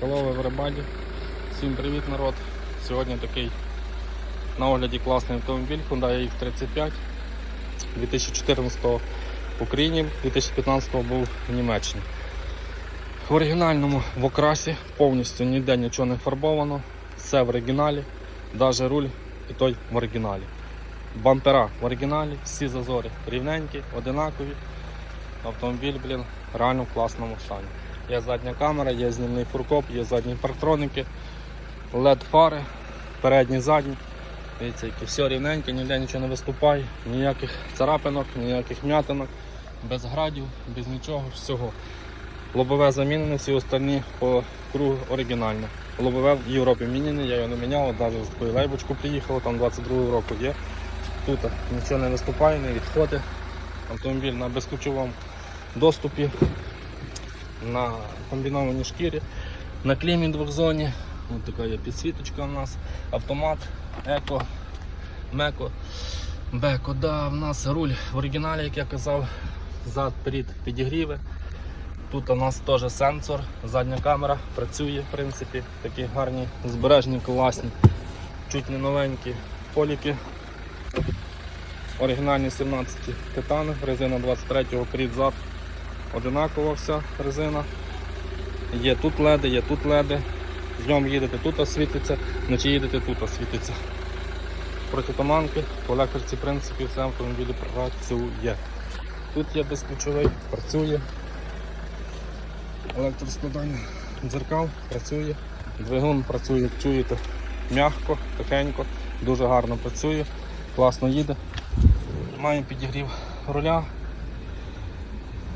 Hello everybody. Всім привіт народ. Сьогодні такий на огляді класний автомобіль Hyundai X35 2014 в Україні, 2015 був в Німеччині. В оригінальному в окрасі повністю ніде нічого не фарбовано, все в оригіналі, навіть руль і той в оригіналі. Бампера в оригіналі, всі зазори рівненькі, одинакові. Автомобіль, блін, реально в класному стані. Є задня камера, є знімний фуркоп, є задні парктроники, LED фари, передні, задні. Дивіться, які все рівненьке, ніде нічого не виступає, ніяких царапинок, ніяких м'ятинок, без градів, без нічого, всього. Лобове замінене, всі остальні по кругу оригінальне. Лобове в Європі міняне, я його не міняв, навіть з такою лейбочку приїхав, там 22 року є. Тут нічого не виступає, не відходить. Автомобіль на безключовому доступі, на комбінованій шкірі, на клімі двохзоні. Ось така є підсвіточка у нас, автомат, еко, меко, беко. Да, в нас руль в оригіналі, як я казав, зад, перед підігріви. Тут у нас теж сенсор, задня камера працює, в принципі, такі гарні, збережні, класні, чуть не новенькі поліки. Оригінальні 17 титани, резина 23-го перед зад. Одинакова вся резина. Є тут леди, є тут леди. Днем їдете, тут освітиться, вночі їдете, тут освітиться. Протитуманки, по елекtriці, в принципі, все автомобілі працює. Тут є безключовий, працює. Електроскладання дзеркал працює. Двигун працює, як чуєте, м'ягко, тихенько, дуже гарно працює, класно їде. Маємо підігрів руля.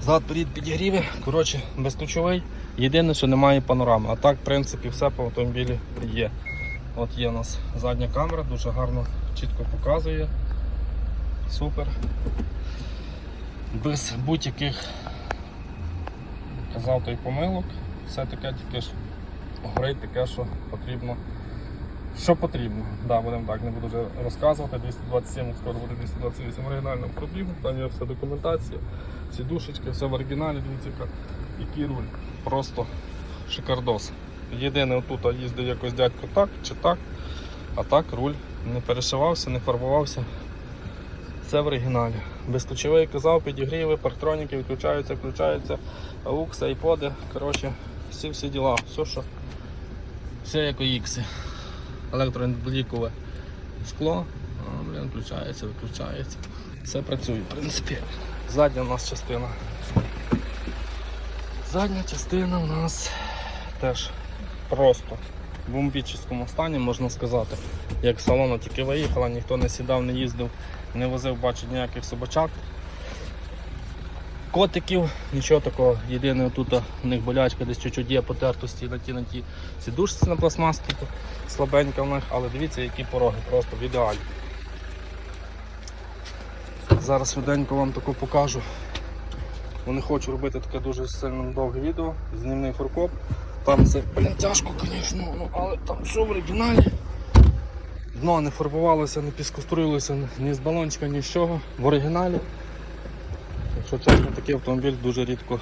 Зад перед підігріви, коротше, безключовий. Єдине, що немає панорами. А так, в принципі, все по автомобілі є. От є у нас задня камера, дуже гарно, чітко показує. Супер. Без будь-яких казав той помилок. Все таке тільки ж горить таке, що потрібно. Що потрібно, да, будемо так, не буду вже розказувати. 227, скоро буде 228 оригінального пробігу, там є вся документація, сідушечки, все в оригіналі, дивіться, який руль. Просто шикардос. Єдине, отут їздив якось дядько так чи так, а так руль не перешивався, не фарбувався. Все в оригіналі. Безключовий казав, підігріви, парктроніки відключаються, включаються, аукси, айподи, коротше, всі всі діла, все, що все як у ікси електроблікове скло. Блін, включається, виключається. Все працює, в принципі. Задня у нас частина. Задня частина у нас теж просто в бомбічному стані, можна сказати. Як з салону тільки виїхала, ніхто не сідав, не їздив, не возив, бачу, ніяких собачак. Котиків, нічого такого. Єдине тут у них болячка десь чуть-чуть є потертості на ті на ті сідушці на пластмасці, слабенька в них, але дивіться, які пороги, просто в ідеалі. Зараз швиденько вам таку покажу. Бо не хочу робити таке дуже сильно довге відео, знімний фуркоп. Там це блін, тяжко, звісно, ну, але там все в оригіналі. Дно не фарбувалося, не піскоструїлося ні з балончика, ні з чого. В оригіналі. Якщо чесно, такий автомобіль дуже рідко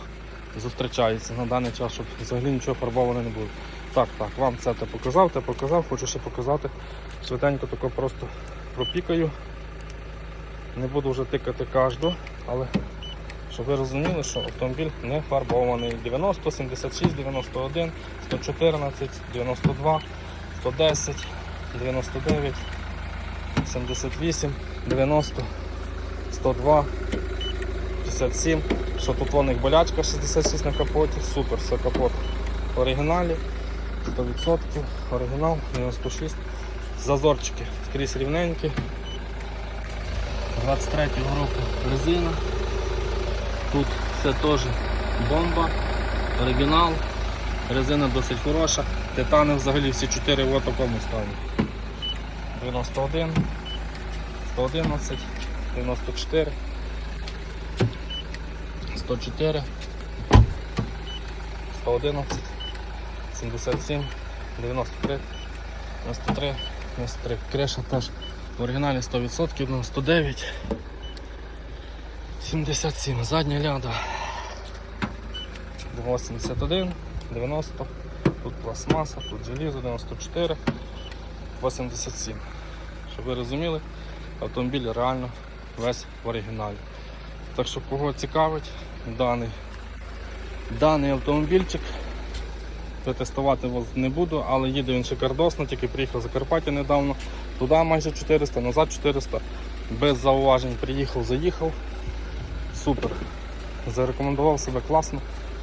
зустрічається на даний час, щоб взагалі нічого фарбоване не було. Так, так, вам це те показав, те показав, хочу ще показати. Швиденько тако просто пропікаю. Не буду вже тикати кожну, але щоб ви розуміли, що автомобіль не фарбований. 90, 76, 91, 114, 92, 110, 99, 78, 90, 102. 57, що тут у них болячка 66 на капоті, супер, все капот в оригіналі, 100%, оригінал 96. Зазорчики скрізь рівненькі. 23-го року резина. Тут все теж бомба, оригінал, резина досить хороша, титани взагалі всі 4 в такому стані. 91, 111, 94. 104, 111, 77, 93, 93, 93. Креша теж в оригіналі 100%, 99, 77. Задня ляда 81, 90. Тут пластмаса, тут желізо 94, 87. Щоб ви розуміли, автомобіль реально весь в оригіналі. Так що кого цікавить даний, даний автомобільчик, Протестувати вас не буду, але їде він шикардосно, тільки приїхав з Закарпаття недавно. Туди майже 400, назад 400. Без зауважень приїхав, заїхав. Супер. Зарекомендував себе класно.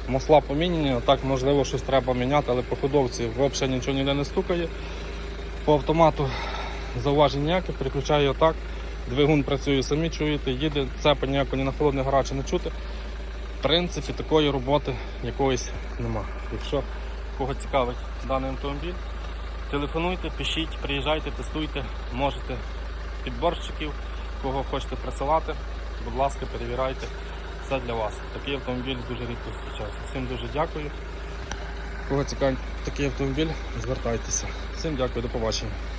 Масла поміняні, так можливо щось треба міняти, але по ходовці взагалі нічого ніде не стукає. По автомату зауважень ніяких, переключаю отак. Двигун працює, самі чуєте, їде, цепа ніякого ні на холодне гаряче не чути. В принципі, такої роботи якоїсь нема. Якщо кого цікавить даний автомобіль, телефонуйте, пишіть, приїжджайте, тестуйте, можете підборщиків, кого хочете присилати, будь ласка, перевіряйте. Все для вас. Такий автомобіль дуже рідко зустрічається. Всім дуже дякую. Кого цікавить такий автомобіль, звертайтеся. Всім дякую, до побачення.